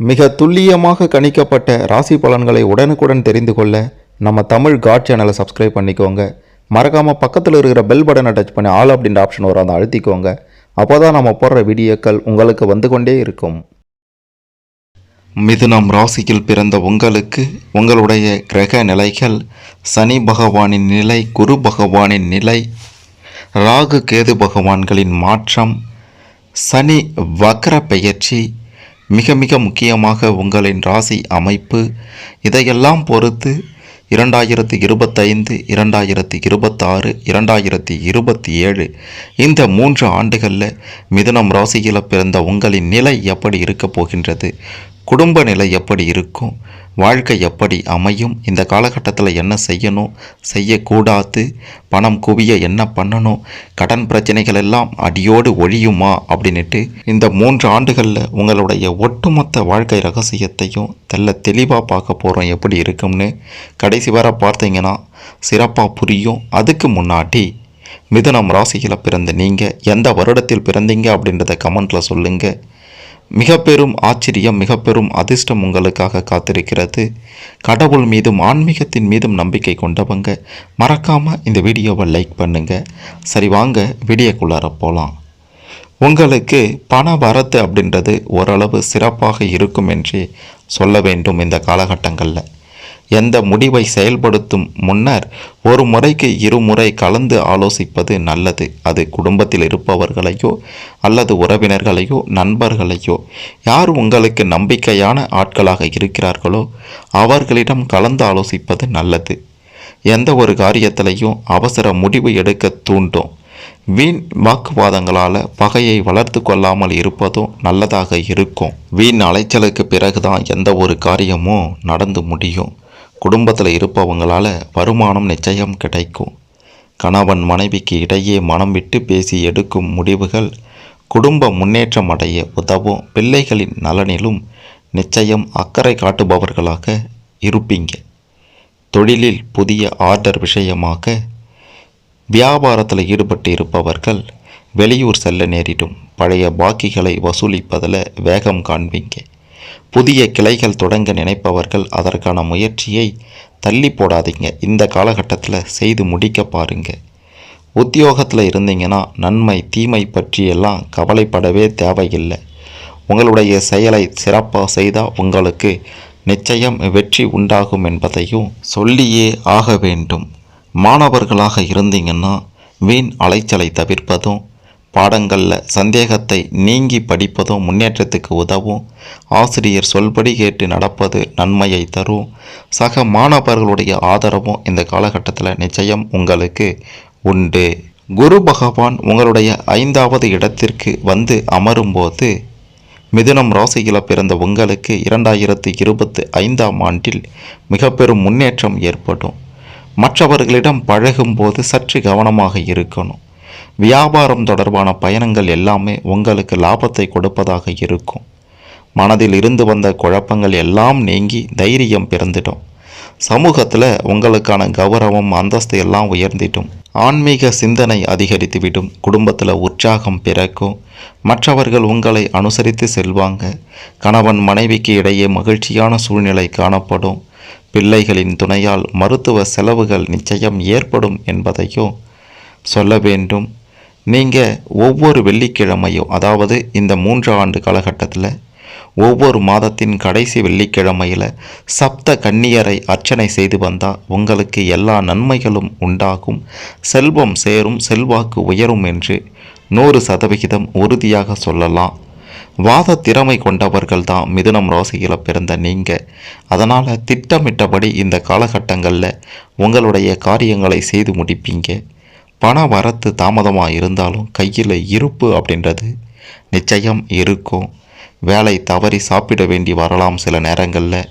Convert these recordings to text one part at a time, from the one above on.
மிக துல்லியமாக கணிக்கப்பட்ட ராசி பலன்களை உடனுக்குடன் தெரிந்து கொள்ள நம்ம தமிழ் காட் சேனலை சப்ஸ்கிரைப் பண்ணிக்கோங்க. மறக்காமல் பக்கத்தில் இருக்கிற பெல் பட்டனை டச் பண்ணி ஆல் அப்படின்ற ஆப்ஷன் வரும் அதை அழுத்திக்கோங்க. அப்போ தான் நம்ம போடுற வீடியோக்கள் உங்களுக்கு வந்து கொண்டே இருக்கும். மிதுனம் ராசியில் பிறந்த உங்களுக்கு உங்களுடைய கிரக நிலைகள் சனி பகவானின் நிலை குரு பகவானின் நிலை ராகு கேது பகவான்களின் மாற்றம் சனி வக்ர பெயர்ச்சி மிக மிக முக்கியமாக உங்களின் ராசி அமைப்பு. இதையெல்லாம் பொறுத்து இரண்டாயிரத்தி இருபத்தைந்து இரண்டாயிரத்தி இருபத்தாறு இரண்டாயிரத்தி இருபத்தி ஏழு இந்த மூன்று ஆண்டுகளில் மிதுனம் ராசியில் பிறந்த உங்களின் நிலை எப்படி இருக்கப் போகின்றது? குடும்ப நிலை எப்படி இருக்கும்? வாழ்க்கை எப்படி அமையும்? இந்த காலகட்டத்தில் என்ன செய்யணும்? செய்யக்கூடாது? பணம் குவிய என்ன பண்ணணும்? கடன் பிரச்சனைகள் எல்லாம் அடியோடு ஒழியுமா? அப்படின்னுட்டு இந்த மூன்று ஆண்டுகளில் உங்களுடைய ஒட்டுமொத்த வாழ்க்கை ரகசியத்தையும் தெல்ல தெளிவாக பார்க்க போகிறோம் எப்படி இருக்கும்னு கடைசி வர பார்த்தீங்கன்னா சிறப்பாக புரியும். அதுக்கு முன்னாடி மிதுனம் ராசியில் பிறந்த நீங்கள் எந்த வருடத்தில் பிறந்தீங்க அப்படின்றத கமெண்ட்டில் சொல்லுங்கள் மிக பெரும் ஆச்சரியம் மிக பெரும் அதிர்ஷ்டம் உங்களுக்காக காத்திருக்கிறது. கடவுள் மீதும் ஆன்மீகத்தின் மீதும் நம்பிக்கை கொண்டவங்க மறக்காமல் இந்த வீடியோவை லைக் பண்ணுங்கள் சரி வாங்க வீடியோக்குள்ளார போகலாம் உங்களுக்கு பண வரத்து அப்படின்றது ஓரளவு சிறப்பாக இருக்கும் என்று சொல்ல வேண்டும் இந்த காலகட்டங்களில். எந்த முடிவை செயல்படுத்தும் முன்னர் ஒரு முறைக்கு இருமுறை கலந்து ஆலோசிப்பது நல்லது. அது குடும்பத்தில் இருப்பவர்களையோ அல்லது உறவினர்களையோ நண்பர்களையோ யார் உங்களுக்கு நம்பிக்கையான ஆட்களாக இருக்கிறார்களோ அவர்களிடம் கலந்து ஆலோசிப்பது நல்லது. எந்த ஒரு காரியத்திலையும் அவசர முடிவு எடுக்க தூண்டும். வீண் வாக்குவாதங்களால் பகையை வளர்த்து கொள்ளாமல் இருப்பதும் நல்லதாக இருக்கும். வீண் அலைச்சலுக்கு பிறகுதான் எந்த ஒரு காரியமும் நடந்து முடியும். குடும்பத்தில் இருப்பவங்களால் வருமானம் நிச்சயம் கிடைக்கும். கணவன் மனைவிக்கு இடையே மனம் விட்டு பேசி எடுக்கும் முடிவுகள் குடும்ப முன்னேற்றம் அடைய உதவும். பிள்ளைகளின் நலனிலும் நிச்சயம் அக்கறை காட்டுபவர்களாக இருப்பீங்க. தொழிலில் புதிய ஆர்டர் விஷயமாக வியாபாரத்தில் ஈடுபட்டு இருப்பவர்கள் வெளியூர் செல்ல நேரிடும். பழைய பாக்கிகளை வசூலிப்பதில் வேகம் காண்பீங்க. புதிய கிளைகள் தொடங்க நினைப்பவர்கள் அதற்கான முயற்சியை தள்ளி போடாதீங்க. இந்த காலகட்டத்தில் செய்து முடிக்க பாருங்க. உத்தியோகத்தில் இருந்தீங்கன்னா நன்மை தீமை பற்றியெல்லாம் கவலைப்படவே தேவையில்லை. உங்களுடைய செயலை சிறப்பாக செய்தால் உங்களுக்கு நிச்சயம் வெற்றி உண்டாகும் என்பதையும் சொல்லியே ஆக வேண்டும். மாணவர்களாக இருந்தீங்கன்னா வீண் அலைச்சலை தவிர்ப்பதும் பாடங்களில் சந்தேகத்தை நீங்கி படிப்பதும் முன்னேற்றத்துக்கு உதவும். ஆசிரியர் சொல்படி கேட்டு நடப்பது நன்மையை தரும். சக மாணவர்களுடைய ஆதரவும் இந்த காலகட்டத்தில் நிச்சயம் உங்களுக்கு உண்டு. குரு பகவான் உங்களுடைய ஐந்தாவது இடத்திற்கு வந்து அமரும்போது மிதுனம் ராசியில் பிறந்த உங்களுக்கு இரண்டாயிரத்தி இருபத்தி ஐந்தாம் ஆண்டில் மிக பெரும் முன்னேற்றம் ஏற்படும். மற்றவர்களிடம் பழகும்போது சற்று கவனமாக இருக்கணும். வியாபாரம் தொடர்பான பயணங்கள் எல்லாமே உங்களுக்கு லாபத்தை கொடுப்பதாக இருக்கும். மனதில் இருந்து வந்த குழப்பங்கள் எல்லாம் நீங்கி தைரியம் பிறந்துடும். சமூகத்தில் உங்களுக்கான கௌரவம் அந்தஸ்து எல்லாம் உயர்ந்திடும். ஆன்மீக சிந்தனை அதிகரித்துவிடும். குடும்பத்தில் உற்சாகம் பிறக்கும். மற்றவர்கள் உங்களை அனுசரித்து செல்வாங்க. கணவன் மனைவிக்கு இடையே மகிழ்ச்சியான சூழ்நிலை காணப்படும். பிள்ளைகளின் துணையால் மருத்துவ செலவுகள் நிச்சயம் ஏற்படும் என்பதையும் சொல்ல வேண்டும். நீங்கள் ஒவ்வொரு வெள்ளிக்கிழமையும் அதாவது இந்த மூன்று ஆண்டு காலகட்டத்தில் ஒவ்வொரு மாதத்தின் கடைசி வெள்ளிக்கிழமையில் சப்த கன்னியரை அர்ச்சனை செய்து வந்தால் உங்களுக்கு எல்லா நன்மைகளும் உண்டாகும். செல்வம் சேரும் செல்வாக்கு உயரும் என்று நூறு சதவிகிதம் உறுதியாக சொல்லலாம். வாத திறமை கொண்டவர்கள் தான் மிதுனம் ராசியில் பிறந்த நீங்கள் அதனால் திட்டமிட்டபடி இந்த காலகட்டங்களில் உங்களுடைய காரியங்களை செய்து முடிப்பீங்க. பண வரத்து தாமதமாக இருந்தாலும் கையில் இருப்பு அப்படின்றது நிச்சயம் இருக்கும். வேலை தவறி சாப்பிட வேண்டி வரலாம் சில நேரங்களில்.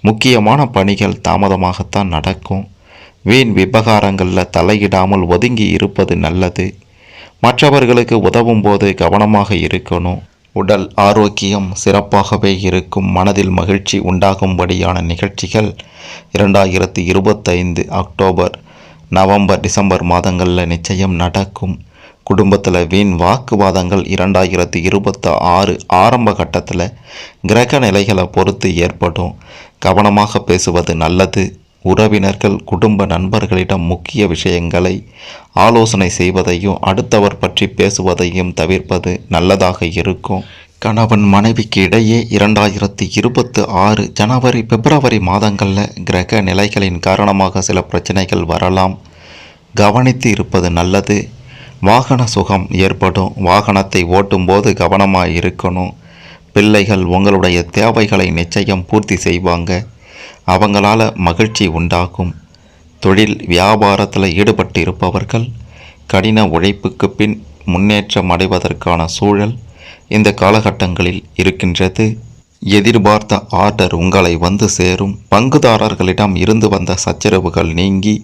முக்கியமான பணிகள் தாமதமாகத்தான் நடக்கும். வீண் விவகாரங்களில் தலையிடாமல் ஒதுங்கி இருப்பது நல்லது. மற்றவர்களுக்கு உதவும் போது கவனமாக இருக்கணும். உடல் ஆரோக்கியம் சிறப்பாகவே இருக்கும். மனதில் மகிழ்ச்சி உண்டாகும்படியான நிகழ்ச்சிகள் இரண்டாயிரத்தி இருபத்தைந்து அக்டோபர் நவம்பர் டிசம்பர் மாதங்களில் நிச்சயம் நடக்கும். குடும்பத்தில் வீண் வாக்குவாதங்கள் இரண்டாயிரத்தி இருபத்தி ஆறு ஆரம்ப கட்டத்தில் கிரக நிலைகளை பொறுத்து ஏற்படும். கவனமாக பேசுவது நல்லது. உறவினர்கள் குடும்ப நண்பர்களிடம் முக்கிய விஷயங்களை ஆலோசனை செய்வதையும் அடுத்தவர் பற்றி பேசுவதையும் தவிர்ப்பது நல்லதாக இருக்கும். கணவன் மனைவிக்கு இடையே இரண்டாயிரத்தி இருபத்து ஆறு ஜனவரி பிப்ரவரி மாதங்களில் கிரக நிலைகளின் காரணமாக சில பிரச்சனைகள் வரலாம். கவனித்து இருப்பது நல்லது. வாகன சுகம் ஏற்படும். வாகனத்தை ஓட்டும்போது கவனமாக இருக்கணும். பிள்ளைகள் உங்களுடைய தேவைகளை நிச்சயம் பூர்த்தி செய்வாங்க. அவங்களால மகிழ்ச்சி உண்டாகும். தொழில் வியாபாரத்தில் ஈடுபட்டு இருப்பவர்கள் கடின உழைப்புக்கு பின் முன்னேற்றம் அடைவதற்கான சூழல் இந்த காலகட்டங்களில் இருக்கின்றது. எதிர்பார்த்த ஆர்டர் உங்களை வந்து சேரும். பங்குதாரர்களிடம் இருந்து வந்த சச்சரவுகள் நீங்கி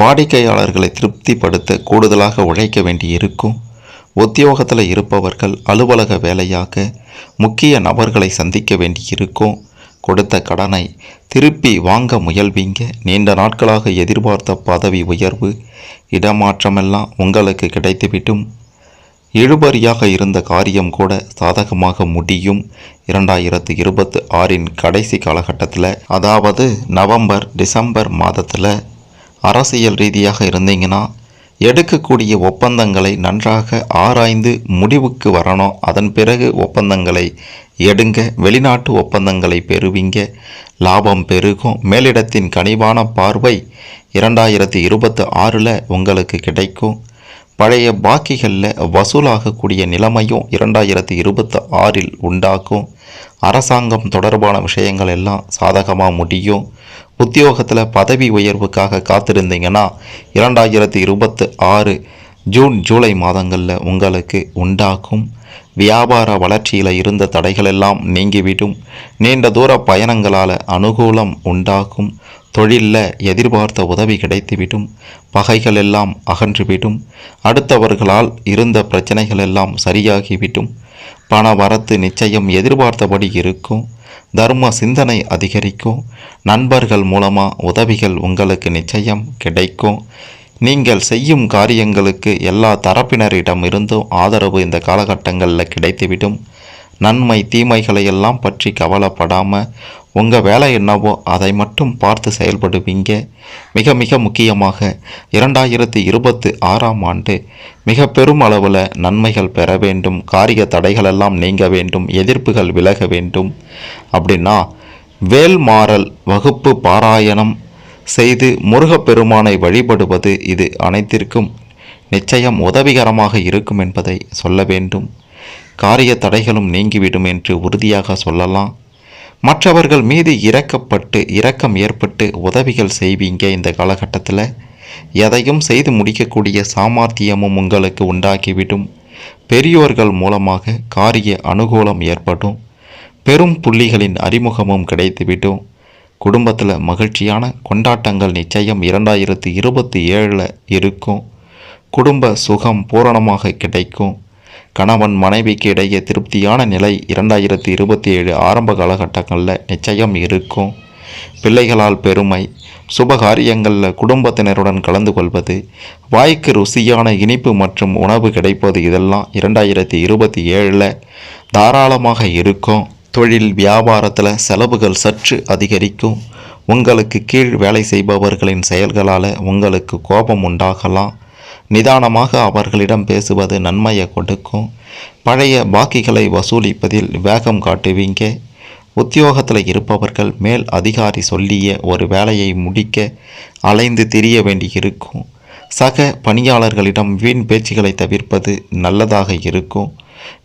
வாடிக்கையாளர்களை திருப்திப்படுத்த கூடுதலாக உழைக்க வேண்டியிருக்கும். உத்தியோகத்தில் இருப்பவர்கள் அலுவலக வேலையாக முக்கிய நபர்களை சந்திக்க வேண்டியிருக்கும். கொடுத்த கடனை திருப்பி வாங்க முயல்வீங்க. நீண்ட நாட்களாக எதிர்பார்த்த பதவி உயர்வு இடமாற்றமெல்லாம் உங்களுக்கு கிடைத்துவிட்டும் இழுபறியாக இருந்த காரியம் கூட சாதகமாக முடியும். இரண்டாயிரத்து இருபத்தி ஆறின் கடைசி காலகட்டத்தில் அதாவது நவம்பர் டிசம்பர் மாதத்தில் அரசியல் ரீதியாக இருந்தீங்கன்னா எடுக்கக்கூடிய ஒப்பந்தங்களை நன்றாக ஆராய்ந்து முடிவுக்கு வரணும். அதன் பிறகு ஒப்பந்தங்களை எடுங்க. வெளிநாட்டு ஒப்பந்தங்களை பெறுவீங்க. லாபம் பெருகும். மேலிடத்தின் கனிவான பார்வை இரண்டாயிரத்தி இருபத்தி ஆறில் உங்களுக்கு கிடைக்கும். பழைய பாக்கிகளில் வசூலாகக்கூடிய நிலைமையும் இரண்டாயிரத்தி இருபத்தி ஆறில் உண்டாக்கும் அரசாங்கம் தொடர்பான விஷயங்கள் எல்லாம் சாதகமாக முடியும். உத்தியோகத்தில் பதவி உயர்வுக்காக காத்திருந்தீங்கன்னா இரண்டாயிரத்தி இருபத்தி ஆறு ஜூன் ஜூலை மாதங்களில் உங்களுக்கு உண்டாக்கும் வியாபார வளர்ச்சியில் இருந்த தடைகளெல்லாம் நீங்கிவிடும். நீண்ட தூர பயணங்களால் அனுகூலம் உண்டாகும். தொழிலில் எதிர்பார்த்த உதவி கிடைத்துவிடும். பகைகள் எல்லாம் அகன்றுவிடும். அடுத்தவர்களால் இருந்த பிரச்சனைகள் எல்லாம் சரியாகிவிடும். பண வரத்து நிச்சயம் எதிர்பார்த்தபடி இருக்கும். தர்ம சிந்தனை அதிகரிக்கும். நண்பர்கள் மூலமாக உதவிகள் உங்களுக்கு நிச்சயம் கிடைக்கும். நீங்கள் செய்யும் காரியங்களுக்கு எல்லா தரப்பினரிடம் இருந்தும் ஆதரவு இந்த காலகட்டங்களில் கிடைத்துவிடும். நன்மை தீமைகளை எல்லாம் பற்றி கவலைப்படாமல் உங்கள் வேலை என்னவோ அதை மட்டும் பார்த்து செயல்படுவீங்க. மிக மிக முக்கியமாக இரண்டாயிரத்தி இருபத்தி ஆறாம் ஆண்டு மிக பெரும் அளவில் நன்மைகள் பெற வேண்டும் காரிய தடைகளெல்லாம் நீங்க வேண்டும் எதிர்ப்புகள் விலக வேண்டும். அப்படின்னா வேல்மாறல் வகுப்பு பாராயணம் செய்து முருகப்பெருமானை வழிபடுவது இது அனைத்திற்கும் நிச்சயம் உதவிகரமாக இருக்கும் என்பதை சொல்ல வேண்டும். காரிய தடைகளும் நீங்கிவிடும் என்று உறுதியாக சொல்லலாம். மற்றவர்கள் மீது இறக்கப்பட்டு இரக்கம் ஏற்பட்டு உதவிகள் செய்வீங்க இந்த காலகட்டத்தில். எதையும் செய்து முடிக்கக்கூடிய சாமர்த்தியமும் உங்களுக்கு உண்டாக்கிவிடும் பெரியோர்கள் மூலமாக காரிய அனுகூலம் ஏற்படும். பெரும் புள்ளிகளின் அறிமுகமும் கிடைத்துவிடும். குடும்பத்தில் மகிழ்ச்சியான கொண்டாட்டங்கள் நிச்சயம் இரண்டாயிரத்தி இருபத்தி ஏழில் இருக்கும். குடும்ப சுகம் பூரணமாக கிடைக்கும். கணவன் மனைவிக்கு இடையே திருப்தியான நிலை இரண்டாயிரத்தி இருபத்தி ஏழு ஆரம்ப காலகட்டங்களில் நிச்சயம் இருக்கும். பிள்ளைகளால் பெருமை சுபகாரியங்களில் குடும்பத்தினருடன் கலந்து கொள்வது வாய்க்கு ருசியான இனிப்பு மற்றும் உணவு கிடைப்பது இதெல்லாம் இரண்டாயிரத்தி இருபத்தி ஏழில் தாராளமாக இருக்கும். தொழில் வியாபாரத்தில் செலவுகள் சற்று அதிகரிக்கும். உங்களுக்கு கீழ் வேலை செய்பவர்களின் செயல்களால் உங்களுக்கு கோபம் உண்டாகலாம். நிதானமாக அவர்களிடம் பேசுவது நன்மையை கொடுக்கும். பழைய பாக்கிகளை வசூலிப்பதில் வேகம் காட்டுவீங்க. உத்தியோகத்தில் இருப்பவர்கள் மேல் அதிகாரி சொல்லிய ஒரு வேலையை முடிக்க அலைந்து திரிய வேண்டியிருக்கும். சக பணியாளர்களிடம் வீண் பேச்சுகளை தவிர்ப்பது நல்லதாக இருக்கும்.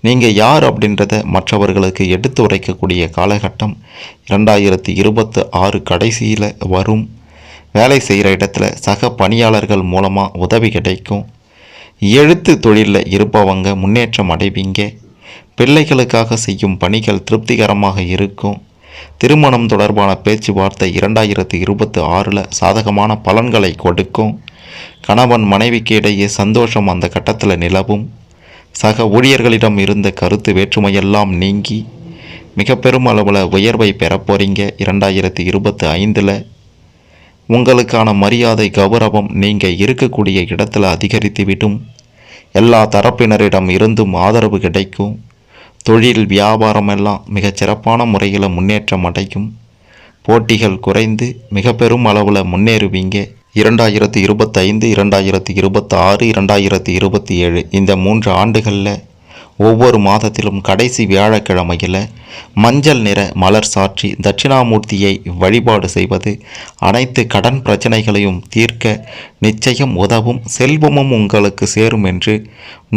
நீங்கள் யார் அப்படின்றத மற்றவர்களுக்கு எடுத்து உரைக்கக்கூடிய காலகட்டம் இரண்டாயிரத்தி இருபத்து ஆறு கடைசியில் வரும். வேலை செய்கிற இடத்துல சக பணியாளர்கள் மூலமாக உதவி கிடைக்கும். எழுத்து தொழிலில் இருப்பவங்க முன்னேற்றம் அடைவீங்க. பிள்ளைகளுக்காக செய்யும் பணிகள் திருப்திகரமாக இருக்கும். திருமணம் தொடர்பான பேச்சுவார்த்தை இரண்டாயிரத்தி இருபத்தி ஆறில் சாதகமான பலன்களை கொடுக்கும். கணவன் மனைவிக்கு இடையே சந்தோஷம் அந்த கட்டத்தில் நிலவும். சக ஊழியர்களிடம் இருந்த கருத்து வேற்றுமையெல்லாம் நீங்கி மிக பெரும் அளவில் உயர்வை பெறப்போறீங்க இரண்டாயிரத்தி இருபத்தி ஐந்தில். உங்களுக்கான மரியாதை கௌரவம் நீங்கள் இருக்கக்கூடிய இடத்துல அதிகரித்துவிடும். எல்லா தரப்பினரிடம் இருந்தும் ஆதரவு கிடைக்கும். தொழில் வியாபாரம் எல்லாம் மிகச் சிறப்பான முறையில் முன்னேற்றம் அடையும். போட்டிகள் குறைந்து மிக பெரும் அளவில் முன்னேறுவீங்க. இரண்டாயிரத்தி இருபத்தைந்து இரண்டாயிரத்தி இருபத்தாறு இரண்டாயிரத்தி இருபத்தி ஏழு இந்த மூன்று ஆண்டுகளில் ஒவ்வொரு மாதத்திலும் கடைசி வியாழக்கிழமையில் மஞ்சள் நிற மலர் சாற்றி தட்சிணாமூர்த்தியை வழிபாடு செய்வது அனைத்து கடன் பிரச்சனைகளையும் தீர்க்க நிச்சயம் உதவும் செல்வமும் உங்களுக்கு சேரும் என்று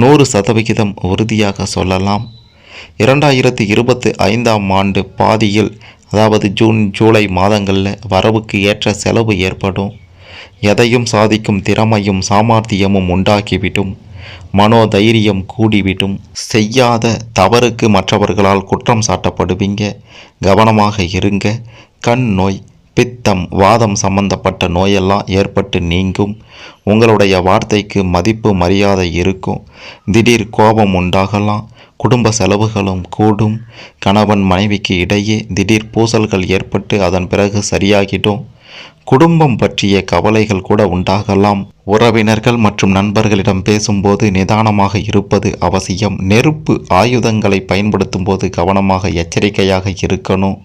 நூறு சதவிகிதம் உறுதியாக சொல்லலாம். இரண்டாயிரத்தி இருபத்தி ஐந்தாம் ஆண்டு பாதியில் அதாவது ஜூன் ஜூலை மாதங்களில் வரவுக்கு ஏற்ற செலவு ஏற்படும். எதையும் சாதிக்கும் திறமையும் சாமர்த்தியமும் உண்டாக்கிவிடும் மனோதைரியம் கூடிவிடும். செய்யாத தவறுக்கு மற்றவர்களால் குற்றம் சாட்டப்படுவீங்க. கவனமாக இருங்க. கண் நோய் பித்தம் வாதம் சம்பந்தப்பட்ட நோயெல்லாம் ஏற்பட்டு நீங்கும். உங்களுடைய வார்த்தைக்கு மதிப்பு மரியாதை இருக்கும். திடீர் கோபம் உண்டாகலாம். குடும்ப செலவுகளும் கூடும். கணவன் மனைவிக்கு இடையே திடீர் பூசல்கள் ஏற்பட்டு அதன் பிறகு சரியாகிடும். குடும்பம் பற்றிய கவலைகள் கூட உண்டாகலாம். உறவினர்கள் மற்றும் நண்பர்களிடம் பேசும்போது நிதானமாக இருப்பது அவசியம். நெருப்பு ஆயுதங்களை பயன்படுத்தும் போது கவனமாக எச்சரிக்கையாக இருக்கணும்.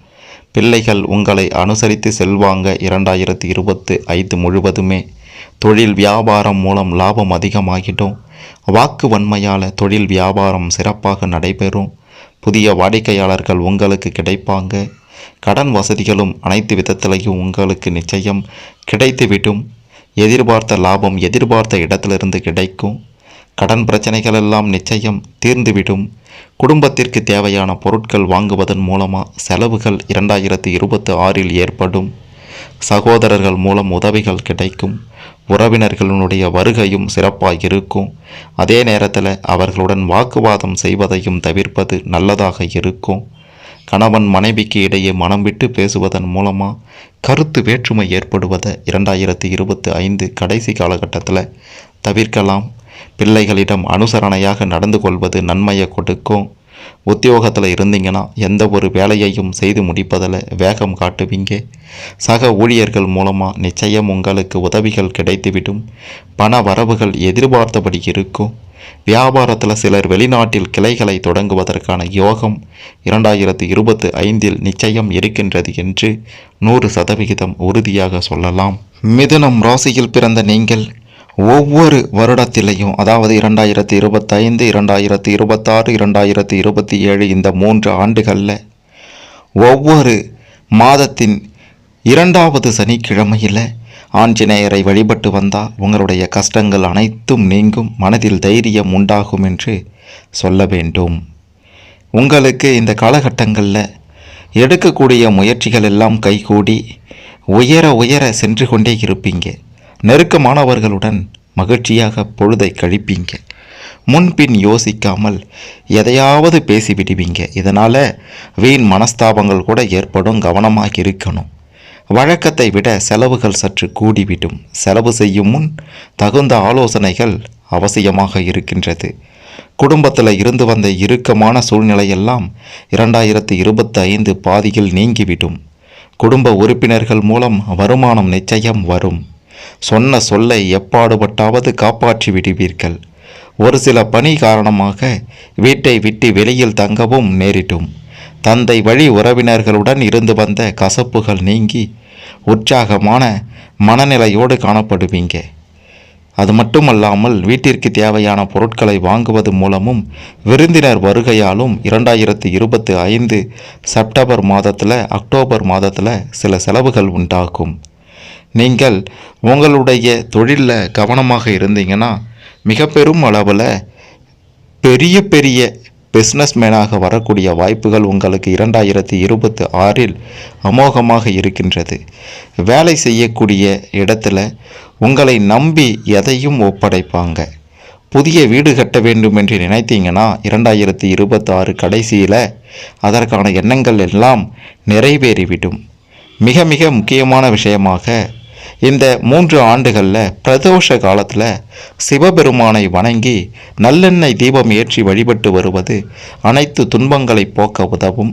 பிள்ளைகள் உங்களை அனுசரித்து செல்வாங்க இரண்டாயிரத்தி இருபத்து ஐந்து முழுவதுமே. தொழில் வியாபாரம் மூலம் லாபம் அதிகமாகிடும். வாக்கு வன்மையால் தொழில் வியாபாரம் சிறப்பாக நடைபெறும். புதிய வாடிக்கையாளர்கள் உங்களுக்கு கிடைப்பாங்க. கடன் வசதிகளும் அனைத்து விதத்திலையும் உங்களுக்கு நிச்சயம் கிடைத்துவிடும். எதிர்பார்த்த லாபம் எதிர்பார்த்த இடத்திலிருந்து கிடைக்கும். கடன் பிரச்சனைகள் எல்லாம் நிச்சயம் தீர்ந்துவிடும். குடும்பத்திற்கு தேவையான பொருட்கள் வாங்குவதன் மூலமாக செலவுகள் இரண்டாயிரத்தி இருபத்தி ஆறில் ஏற்படும். சகோதரர்கள் மூலம் உதவிகள் கிடைக்கும். உறவினர்களுடைய வருகையும் சிறப்பாக இருக்கும். அதே நேரத்தில் அவர்களுடன் வாக்குவாதம் செய்வதையும் தவிர்ப்பது நல்லதாக இருக்கும். கணவன் மனைவிக்கு இடையே மனம் விட்டு பேசுவதன் மூலமாக கருத்து வேற்றுமை ஏற்படுவதை இரண்டாயிரத்தி இருபத்தி ஐந்து கடைசி காலகட்டத்தில் தவிர்க்கலாம். பிள்ளைகளிடம் அனுசரணையாக நடந்து கொள்வது நன்மையை கொடுக்கும். உத்தியோகத்தில் இருந்தீங்கன்னா எந்த ஒரு வேலையையும் செய்து முடிப்பதில் வேகம் காட்டுவீங்க. சக ஊழியர்கள் மூலமாக நிச்சயம் உங்களுக்கு உதவிகள் கிடைத்துவிடும். பண வரவுகள் எதிர்பார்த்தபடி இருக்கும். வியாபாரத்தில் சிலர் வெளிநாட்டில் கிளைகளை தொடங்குவதற்கான யோகம் இரண்டாயிரத்து இருபத்து ஐந்தில் நிச்சயம் இருக்கின்றது என்று நூறு சதவிகிதம் உறுதியாக சொல்லலாம். மிதுனம் ராசியில் பிறந்த நீங்கள் ஒவ்வொரு வருடத்திலையும் அதாவது இரண்டாயிரத்தி இருபத்தைந்து இரண்டாயிரத்தி இருபத்தாறு இரண்டாயிரத்தி இருபத்தி ஏழு இந்த மூன்று ஆண்டுகளில் ஒவ்வொரு மாதத்தின் இரண்டாவது சனிக்கிழமையில் ஆஞ்சநேயரை வழிபட்டு வந்தால் உங்களுடைய கஷ்டங்கள் அனைத்தும் நீங்கும் மனதில் தைரியம் உண்டாகும் என்று சொல்ல வேண்டும். உங்களுக்கு இந்த காலகட்டங்களில் எடுக்கக்கூடிய முயற்சிகள் எல்லாம் கைகூடி உயர உயர சென்று கொண்டே இருப்பீங்க. நெருக்கமானவர்களுடன் மகிழ்ச்சியாக பொழுதை கழிப்பீங்க. முன்பின் யோசிக்காமல் எதையாவது பேசிவிடுவீங்க. இதனால் வீண் மனஸ்தாபங்கள் கூட ஏற்படும் கவனமாக இருக்கணும். வழக்கத்தை விட செலவுகள் சற்று கூடிவிடும். செலவு செய்யும் முன் தகுந்த ஆலோசனைகள் அவசியமாக இருக்கின்றது. குடும்பத்தில் இருந்து வந்த இறுக்கமான சூழ்நிலையெல்லாம் இரண்டாயிரத்து இருபத்தி ஐந்து பாதியில் நீங்கிவிடும். குடும்ப உறுப்பினர்கள் மூலம் வருமானம் நிச்சயம் வரும். சொன்ன சொல்லை எப்பாடுபட்டாவது காப்பாற்றி விடுவீர்கள். ஒரு சில பணி காரணமாக வீட்டை விட்டு வெளியில் தங்கவும் நேரிட்டும். தந்தை வழி உறவினர்களுடன் இருந்து வந்த கசப்புகள் நீங்கி உற்சாகமான மனநிலையோடு காணப்படுவீங்க. அது மட்டுமல்லாமல் வீட்டிற்கு தேவையான பொருட்களை வாங்குவது மூலமும் விருந்தினர் வருகையாலும் இரண்டாயிரத்தி இருபத்தி ஐந்து செப்டம்பர் மாதத்தில் அக்டோபர் மாதத்தில் சில செலவுகள் உண்டாகும். நீங்கள் உங்களுடைய தொழிலில் கவனமாக இருந்தீங்கன்னா மிக பெரும் அளவில் பெரிய பெரிய பிஸ்னஸ்மேனாக வரக்கூடிய வாய்ப்புகள் உங்களுக்கு இரண்டாயிரத்தி இருபத்தி ஆறில் அமோகமாக இருக்கின்றது. வேலை செய்யக்கூடிய இடத்துல உங்களை நம்பி எதையும் ஒப்படைப்பாங்க. புதிய வீடு கட்ட வேண்டும் என்று நினைத்தீங்கன்னா இரண்டாயிரத்தி இருபத்தாறு கடைசியில் அதற்கான எண்ணங்கள் எல்லாம் நிறைவேறிவிடும். மிக மிக முக்கியமான விஷயமாக இந்த மூன்று ஆண்டுகளில் பிரதோஷ காலத்தில் சிவபெருமானை வணங்கி நல்லெண்ணெய் தீபம் ஏற்றி வழிபட்டு வருவது அனைத்து துன்பங்களை போக்க உதவும்.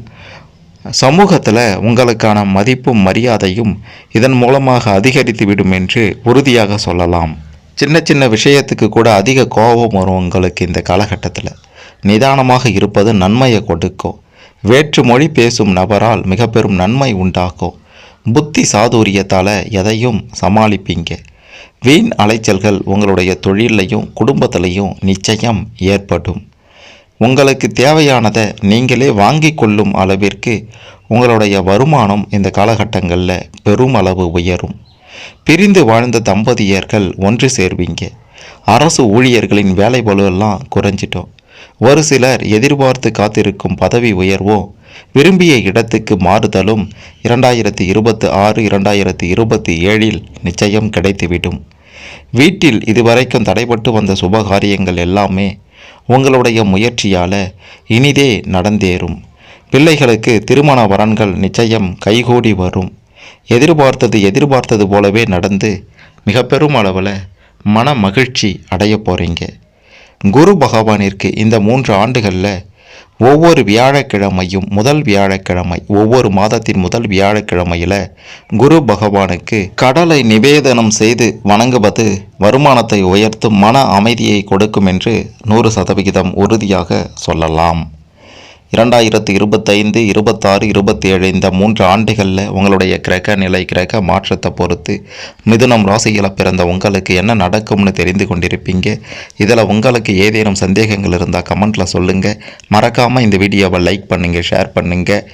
சமூகத்தில் உங்களுக்கான மதிப்பும் மரியாதையும் இதன் மூலமாக அதிகரித்து விடும் என்று உறுதியாக சொல்லலாம். சின்ன சின்ன விஷயத்துக்கு கூட அதிக கோபம் வரும் உங்களுக்கு இந்த காலகட்டத்தில். நிதானமாக இருப்பது நன்மையை கொடுக்கும். வேற்று மொழி பேசும் நபரால் மிக பெரும் நன்மை உண்டாகும் புத்தி சாதுரியத்தால் எதையும் சமாளிப்பீங்க. வீண் அலைச்சல்கள் உங்களுடைய தொழிலையும் குடும்பத்திலையும் நிச்சயம் ஏற்படும். உங்களுக்கு தேவையானதை நீங்களே வாங்கி கொள்ளும் அளவிற்கு உங்களுடைய வருமானம் இந்த காலகட்டங்களில் பெருமளவு உயரும். பிரிந்து வாழ்ந்த தம்பதியர்கள் ஒன்று சேர்வீங்க. அரசு ஊழியர்களின் வேலை பலுவெல்லாம் குறைஞ்சிட்டோம். ஒரு சிலர் எதிர்பார்த்து காத்திருக்கும் பதவி உயர்வோ விரும்பிய இடத்துக்கு மாறுதலும் இரண்டாயிரத்தி இருபத்தி ஆறு இரண்டாயிரத்தி இருபத்தி ஏழில் நிச்சயம் கிடைத்துவிடும். வீட்டில் இதுவரைக்கும் தடைபட்டு வந்த சுபகாரியங்கள் எல்லாமே உங்களுடைய முயற்சியால் இனிதே நடந்தேறும். பிள்ளைகளுக்கு திருமண வரன்கள் நிச்சயம் கைகூடி வரும். எதிர்பார்த்தது எதிர்பார்த்தது போலவே நடந்து மிக பெரும் அளவில் மன மகிழ்ச்சி அடைய போகிறீங்க குரு பகவானிற்கு இந்த மூன்று ஆண்டுகளில் ஒவ்வொரு வியாழக்கிழமையும் முதல் வியாழக்கிழமை ஒவ்வொரு மாதத்தின் முதல் வியாழக்கிழமையில் குரு பகவானுக்கு கடலை நிவேதனம் செய்து வணங்குவது வருமானத்தை உயர்த்தும் மன அமைதியை கொடுக்கும் என்று நூறு சதவிகிதம் உறுதியாக சொல்லலாம். இரண்டாயிரத்து இருபத்தைந்து இருபத்தாறு இருபத்தேழு இந்த மூன்று ஆண்டுகளில் உங்களுடைய கிரக நிலை கிரக மாற்றத்தை பொறுத்து மிதுனம் ராசியில் பிறந்த உங்களுக்கு என்ன நடக்கும்னு தெரிந்து கொண்டிருப்பீங்க. இதில் உங்களுக்கு ஏதேனும் சந்தேகங்கள் இருந்தால் கமெண்ட்டில் சொல்லுங்கள் மறக்காமல் இந்த வீடியோவை லைக் பண்ணுங்கள் ஷேர் பண்ணுங்கள்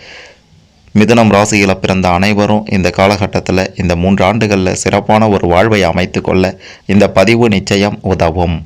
மிதுனம் ராசியில் பிறந்த அனைவரும் இந்த காலகட்டத்தில் இந்த மூன்று ஆண்டுகளில் சிறப்பான ஒரு வாழ்வை அமைத்து கொள்ள இந்த பதிவு நிச்சயம் உதவும்.